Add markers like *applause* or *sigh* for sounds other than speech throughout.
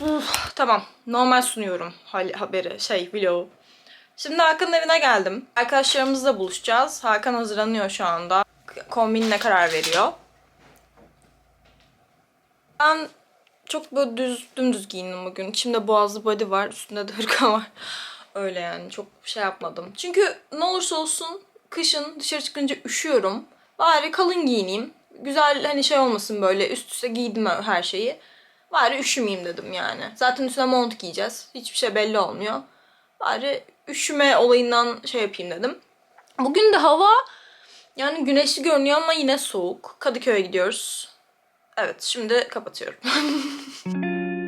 Uf, tamam. Normal sunuyorum haberi, şey, vlogu. Şimdi Hakan'ın evine geldim. Arkadaşlarımızla buluşacağız. Hakan hazırlanıyor şu anda. Kombinine karar veriyor. Ben çok böyle düz, dümdüz giyindim bugün. İçimde boğazlı body var, üstünde de hırka var. *laughs* Öyle yani çok şey yapmadım. Çünkü ne olursa olsun kışın dışarı çıkınca üşüyorum. Bari kalın giyineyim. Güzel hani şey olmasın böyle üst üste giydim her şeyi. Bari üşümeyeyim dedim yani. Zaten üstüne mont giyeceğiz. Hiçbir şey belli olmuyor. Bari üşüme olayından şey yapayım dedim. Bugün de hava yani güneşli görünüyor ama yine soğuk. Kadıköy'e gidiyoruz. Evet şimdi kapatıyorum. *laughs*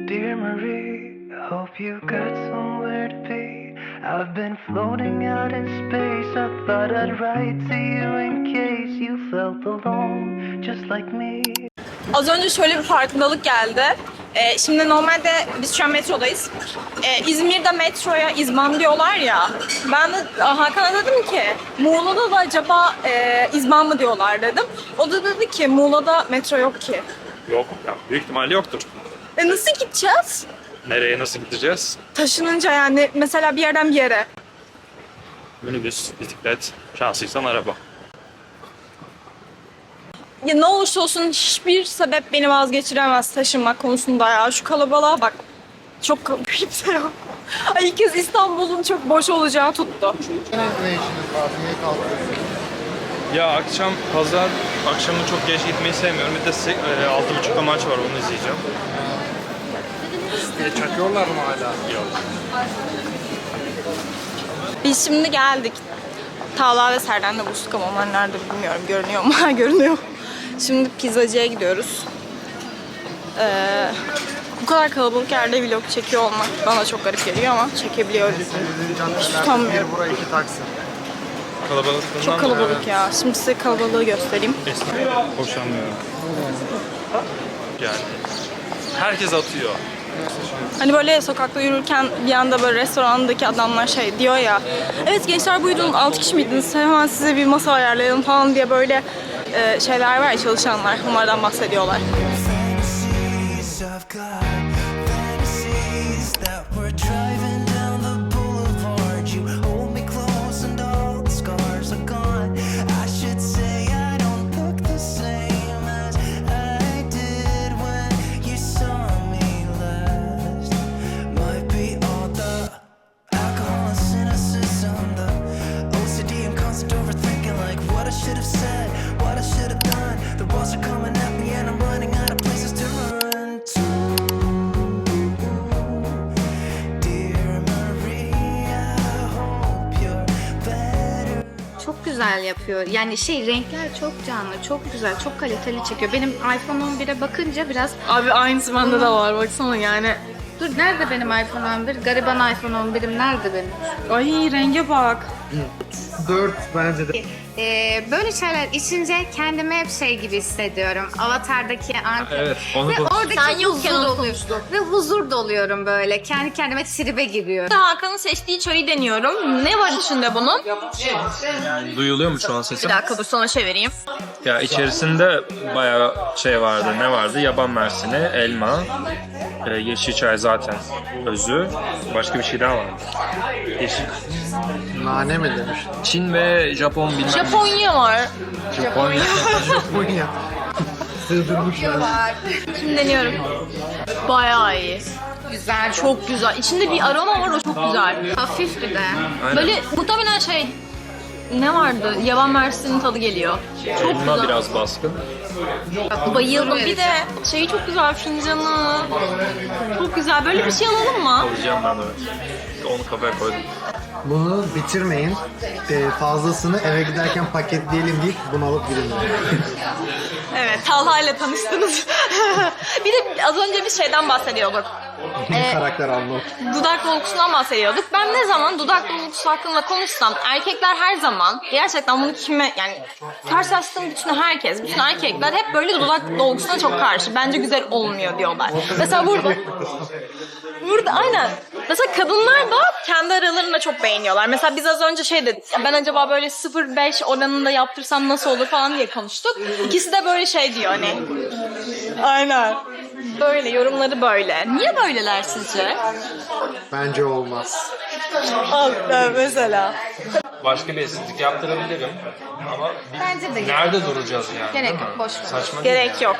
Dear Marie, hope you got somewhere to be. I've been floating out in space. I thought I'd write to you in case you felt alone, just like me. Az önce şöyle bir farkındalık geldi. Ee, şimdi normalde biz şu an metrodayız. Ee, İzmir'de metroya İzban diyorlar ya. Ben de Hakan'a dedim ki Muğla'da da acaba e, İzban mı diyorlar dedim. O da dedi ki Muğla'da metro yok ki. Yok. Ya büyük ihtimalle yoktur. E nasıl gideceğiz? Nereye nasıl gideceğiz? Taşınınca yani mesela bir yerden bir yere. Minibüs, bisiklet, şanslıysan araba. Ya ne olursa olsun hiçbir sebep beni vazgeçiremez taşınmak konusunda ya. Şu kalabalığa bak. Çok kimse *laughs* yok. Ay ilk kez İstanbul'un çok boş olacağı tuttu. Ne işiniz var? Niye kalkıyorsunuz? Ya akşam pazar akşamı çok geç gitmeyi sevmiyorum. Bir de se- e, altı buçukta maç var onu izleyeceğim. E, çakıyorlar mı hala? Yok. Biz şimdi geldik. Talha ve Serden'le buluştuk ama onlar nerede bilmiyorum. Görünüyor mu? *laughs* Görünüyor. Şimdi pizzacıya gidiyoruz. Ee, bu kadar kalabalık yerde vlog çekiyor olmak bana çok garip geliyor ama çekebiliyoruz. tutamıyorum. Bir buraya iki taksi. Kalabalıklığından Çok kalabalık ya. Şimdi size kalabalığı göstereyim. Esnaf. Hoşlanmıyorum. Yani herkes atıyor. Hani böyle sokakta yürürken bir anda böyle restorandaki adamlar şey diyor ya Evet gençler buyurun 6 kişi miydiniz hemen size bir masa ayarlayalım falan diye böyle e, şeyler var çalışanlar onlardan bahsediyorlar. Güzel yapıyor. Yani şey renkler çok canlı, çok güzel, çok kaliteli çekiyor. Benim iPhone 11'e bakınca biraz Abi aynısı bende de var baksana yani. dur nerede benim iPhone 11? Gariban iPhone 11'im nerede benim? Ay renge bak. Dört bence de. Ee, böyle şeyler içince kendimi hep şey gibi hissediyorum. Avatar'daki Ankara. Evet, onu Ve oradaki Sen yokken huzur onu. Ve huzur doluyorum böyle. Kendi kendime tribe giriyorum. Hakan'ın seçtiği çayı deniyorum. Ne var içinde bunun? Duyuluyor mu şu an sesim? Bir dakika dur sana çevireyim. Ya içerisinde bayağı şey vardı. Ne vardı? Yaban mersini, elma, e, yeşil çay zaten özü. Başka bir şey daha vardı. Yeşil. Nane mi demiş? Çin ve Japon bilmem. Japonya var. Japonya. Japonya. Sığdırmışlar. Şimdi deniyorum. Bayağı iyi. Güzel, çok güzel. İçinde bir aroma var o çok güzel. hafif bir de. Böyle muhtemelen şey ne vardı? Yaban mersinin tadı geliyor. Çok Elma güzel. biraz baskın. Bayıldım. Bir de şeyi çok güzel fincanı. Çok güzel. Böyle bir şey alalım mı? Alacağım ben de. Onu kafaya koydum. Bunu bitirmeyin. E, fazlasını eve giderken paketleyelim deyip bunu alıp gidin. Evet, Talha ile tanıştınız. *laughs* bir de az önce bir şeyden bahsediyorduk. Yeni karakter almak. Dudak dolgusundan bahsediyorduk. Ben ne zaman dudak dolgusu hakkında konuşsam erkekler her zaman gerçekten bunu kime yani karşılaştığım bütün herkes, bütün erkekler hep böyle dudak dolgusuna çok karşı. Bence güzel olmuyor diyorlar. Mesela burada Burada aynen. Mesela kadınlar da kendi aralarında çok beğeniyorlar. Mesela biz az önce şey dedik. Ben acaba böyle 0.5 oranında yaptırsam nasıl olur falan diye konuştuk. İkisi de böyle şey diyor hani *laughs* Aynen. Böyle yorumları böyle. Niye böyleler sizce? Bence olmaz. Al e, mesela. Başka bir estetik yaptırabilirim. Ama Bence de nerede duracağız yani? Gerek değil mi? yok, boş ver. Saçma değil Gerek mi? yok.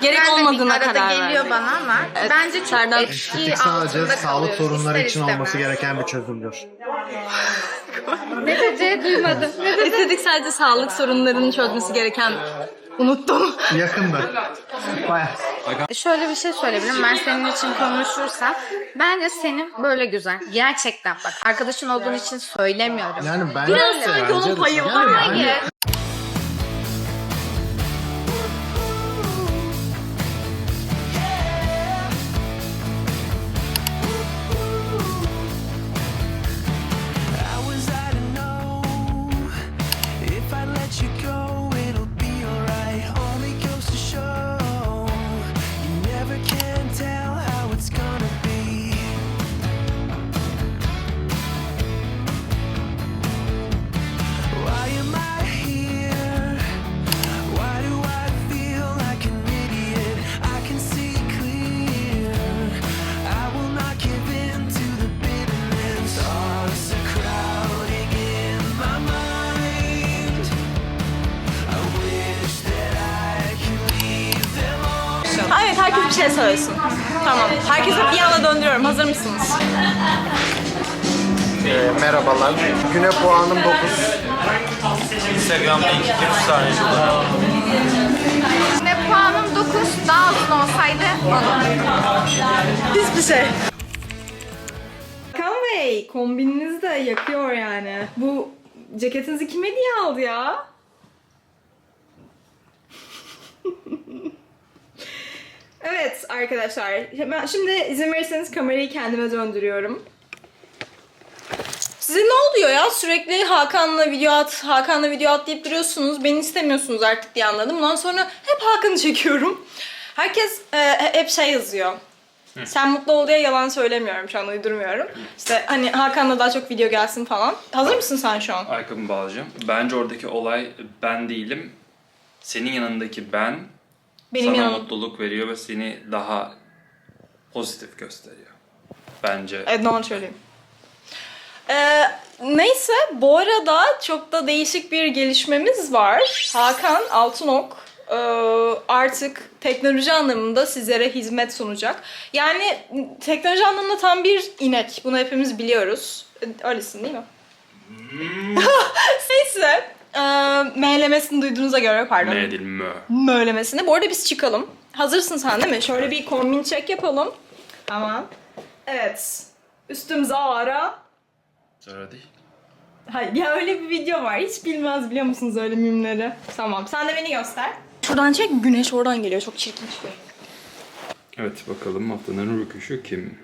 Gerek Ben de bir olmadığına arada karar geliyor verdim. bana ama bence çok Serdar- etki Estetik sadece altında sağlık sorunları ister için istemez. olması gereken bir çözümdür. Ne dedi? Duymadım. Ne dedi? Estetik sadece sağlık sorunlarını çözmesi gereken unuttum. Yakında. Baya. Şöyle bir şey söyleyebilirim. Ben senin için konuşursam bence senin böyle güzel. Gerçekten bak arkadaşın olduğun için söylemiyorum. Yani ben Biraz sanki onun payı var. Hayır. How Evet herkes bir şey söylesin. Tamam. Herkese bir anda döndürüyorum. Hazır mısınız? Ee, merhabalar. Güne puanım 9. Instagram'da iki kez tane kullanıyorum. Ve puanım 9 daha uzun olsaydı 10. Hiçbir şey. Hakan Bey, kombininiz de yakıyor yani. Bu ceketinizi kime diye aldı ya? evet arkadaşlar, hemen şimdi izin verirseniz kamerayı kendime döndürüyorum. Size ne oluyor ya? Sürekli Hakan'la video at, Hakan'la video at deyip duruyorsunuz. Beni istemiyorsunuz artık diye anladım. Bundan sonra hep Hakan'ı çekiyorum. Herkes e, hep şey yazıyor. Sen mutlu ol diye yalan söylemiyorum şu an uydurmuyorum. İşte hani Hakan'la daha çok video gelsin falan. Hazır mısın sen şu an? Ayakkabımı bağlayacağım. Bence oradaki olay ben değilim. Senin yanındaki ben Benim sana yanım. mutluluk veriyor ve seni daha pozitif gösteriyor. Bence. Evet normal söyleyeyim. Ee, neyse bu arada çok da değişik bir gelişmemiz var. Hakan Altınok e, artık teknoloji anlamında sizlere hizmet sunacak. Yani teknoloji anlamında tam bir inek. Bunu hepimiz biliyoruz. Öylesin değil mi? *laughs* Neyse. E, meylemesini duyduğunuza göre pardon. Ne değil mö. Möylemesini. Bu arada biz çıkalım. Hazırsın sen değil mi? Şöyle bir kombin check yapalım. Tamam. Evet. Üstümüze ara. Sonra değil. Hayır ya öyle bir video var. Hiç bilmez biliyor musunuz öyle mimleri? Tamam. Sen de beni göster. Şuradan çek. Güneş oradan geliyor. Çok çirkin çıkıyor. Evet bakalım haftanın rüküşü kim?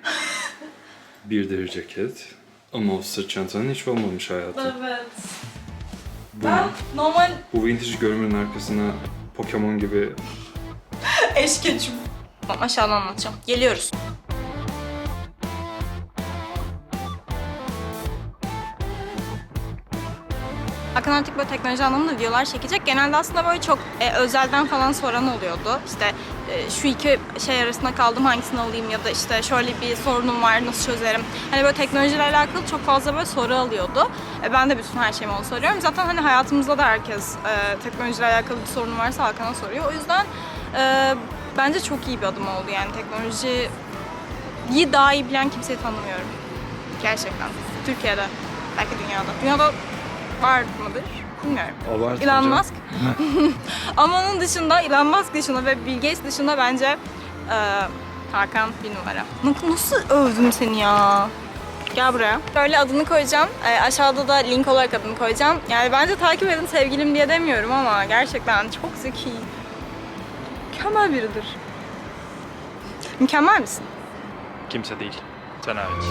*laughs* bir deri ceket. Ama o sırt çantanın hiç olmamış hayatım. Evet. Bu, Ben normal bu vintage görümün arkasına Pokemon gibi eş geçim. Tamam aşağıdan anlatacağım. Geliyoruz. Hakan artık böyle teknoloji anlamında videolar çekecek. Genelde aslında böyle çok e, özelden falan soran oluyordu. İşte e, şu iki şey arasında kaldım hangisini alayım ya da işte şöyle bir sorunum var nasıl çözerim. Hani böyle teknolojiyle alakalı çok fazla böyle soru alıyordu. E, ben de bütün her şeyimi ona soruyorum. Zaten hani hayatımızda da herkes e, teknolojiyle alakalı bir sorun varsa Hakan'a soruyor. O yüzden e, bence çok iyi bir adım oldu yani teknolojiyi daha iyi bilen kimseyi tanımıyorum. Gerçekten. Türkiye'de. Belki dünyada. Dünyada var mıdır? Bilmiyorum. Abartma Elon. Musk. *laughs* Ama onun dışında Elon Musk dışında ve Bill Gates dışında bence e, Hakan bir numara. N- Nasıl övdüm seni ya? Gel buraya. Böyle adını koyacağım. E, aşağıda da link olarak adını koyacağım. Yani bence takip edin sevgilim diye demiyorum ama gerçekten çok zeki. Mükemmel biridir. Mükemmel misin? Kimse değil. Sen hariç.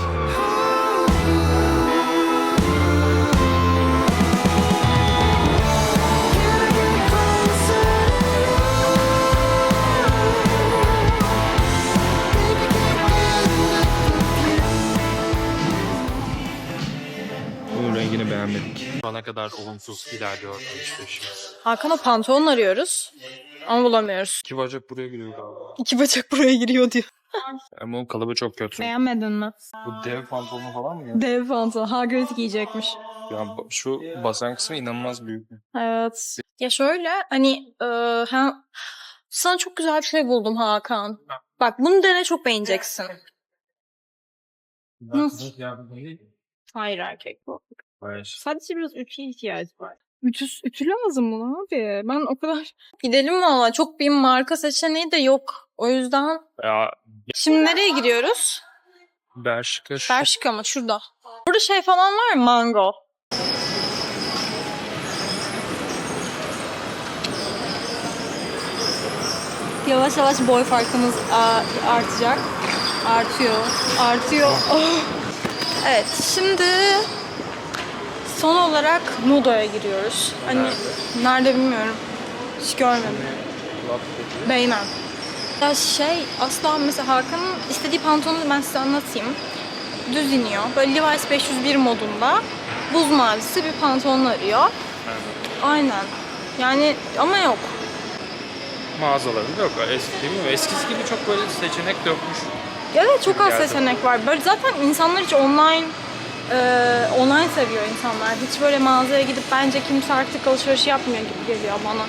Beğenmedik. Şu ana kadar olumsuz ilerliyor alışverişimiz. Hakan'a pantolon arıyoruz. Ama bulamıyoruz. İki bacak buraya giriyor galiba. İki bacak buraya giriyor diyor. Ama o kalıbı çok kötü. Beğenmedin mi? Bu dev pantolonu falan mı ya? Dev pantolon. Hagrid giyecekmiş. Ya şu basen kısmı inanılmaz büyük. Evet. Ya şöyle hani e, hem sana çok güzel bir şey buldum Hakan. Bak bunu dene çok beğeneceksin. Nasıl? Hayır erkek bu. Hayır. Sadece biraz ütüye ihtiyacı var. Ütü, ütü lazım mı abi? Ben o kadar... *laughs* Gidelim valla. Çok bir marka seçeneği de yok. O yüzden... Ya Şimdi nereye gidiyoruz? Bershka şu- Bershka mı? Şurada. Burada şey falan var mı? Mango. Yavaş yavaş boy farkımız artacak. Artıyor. Artıyor. Oh. *laughs* Evet şimdi son olarak Nudo'ya giriyoruz. Hani nerede bilmiyorum. Hiç görmedim. Beymen. Ya şey asla mesela Hakan'ın istediği pantolonu ben size anlatayım. Düz iniyor. Böyle Levi's 501 modunda buz mavisi bir pantolon arıyor. Aynen. Yani ama yok. mağazalarında yok. Eski, değil mi? Eskisi gibi çok böyle seçenek de yokmuş. Evet çok az Geldi. seçenek var. Böyle zaten insanlar hiç online e, online seviyor insanlar. Hiç böyle mağazaya gidip bence kimse artık alışveriş yapmıyor gibi geliyor bana.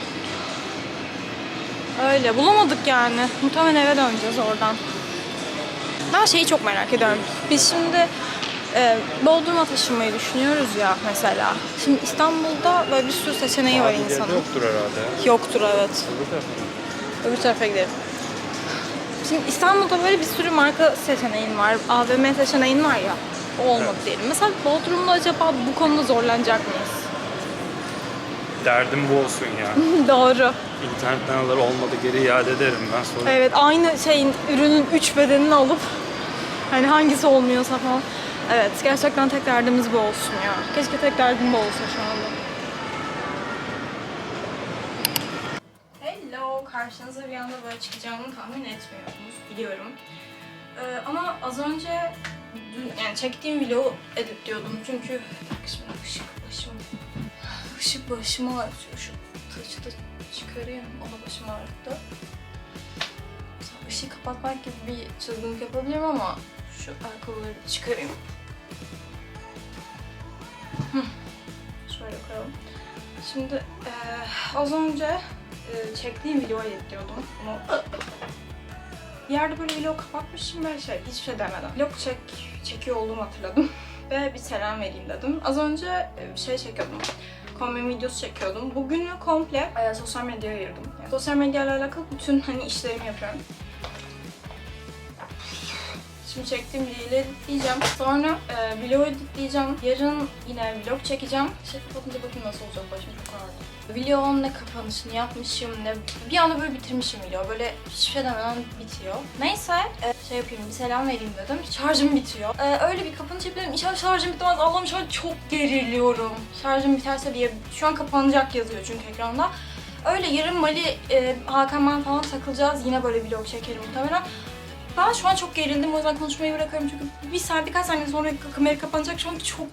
Öyle bulamadık yani. Muhtemelen eve döneceğiz oradan. Ben şeyi çok merak ediyorum. Biz şimdi e, Bodrum'a taşınmayı düşünüyoruz ya mesela. Şimdi İstanbul'da böyle bir sürü seçeneği var insanın. yoktur herhalde. Yoktur evet. Öbür tarafa gidelim. Şimdi İstanbul'da böyle bir sürü marka seçeneğin var. AVM seçeneğin var ya. O olmadı diyelim. Mesela Bodrum'da acaba bu konuda zorlanacak mıyız? Derdim bu olsun ya. *laughs* Doğru. İnternetten alır olmadı geri iade ederim ben sonra. Evet aynı şeyin ürünün üç bedenini alıp hani hangisi olmuyorsa falan. Evet gerçekten tek derdimiz bu olsun ya. Keşke tek derdim bu olsa şu anda. Hello, karşınıza bir anda böyle çıkacağımı tahmin etmiyordunuz, biliyorum. Ee, ama az önce dün, yani çektiğim vlogu editliyordum çünkü şimdi ışık başım, ışık başımı ağrıtıyor şu taşı da çıkarayım, o da başımı ağrıttı. Işığı kapatmak gibi bir çılgınlık yapabilirim ama şu ayakkabıları çıkarayım. Şöyle koyalım. Şimdi eee, az önce eee, çektiğim videoyu editliyordum. Bunu yerde böyle vlog kapatmışım ve şey hiçbir şey demeden. Vlog çek, çekiyor olduğumu hatırladım. *laughs* ve bir selam vereyim dedim. Az önce e, şey çekiyordum. Kombin videosu çekiyordum. Bugünü komple e, sosyal medyaya ayırdım. Yani sosyal medyayla alakalı bütün hani işlerimi yapıyorum. Şimdi çektiğim videoyu editleyeceğim. Sonra e, vlog editleyeceğim. Yarın yine vlog çekeceğim. Şey kapatınca bakayım nasıl olacak. Başım çok ağrıdı. Vlogun ne kapanışını yapmışım ne... Bir anda böyle bitirmişim vlog. Böyle hiçbir şey demeden bitiyor. Neyse e, şey yapayım bir selam vereyim dedim. Şarjım bitiyor. E, öyle bir kapanış yapıyorum. İnşallah şarjım bitmez. Allah'ım şu an çok geriliyorum. Şarjım biterse diye şu an kapanacak yazıyor çünkü ekranda. Öyle yarın Mali, e, Hakan ben falan takılacağız. Yine böyle vlog çekerim muhtemelen. Ben şu an çok gerildim o yüzden konuşmayı bırakıyorum çünkü bir saat birkaç saniye sonra kamera kapanacak. Şu an çok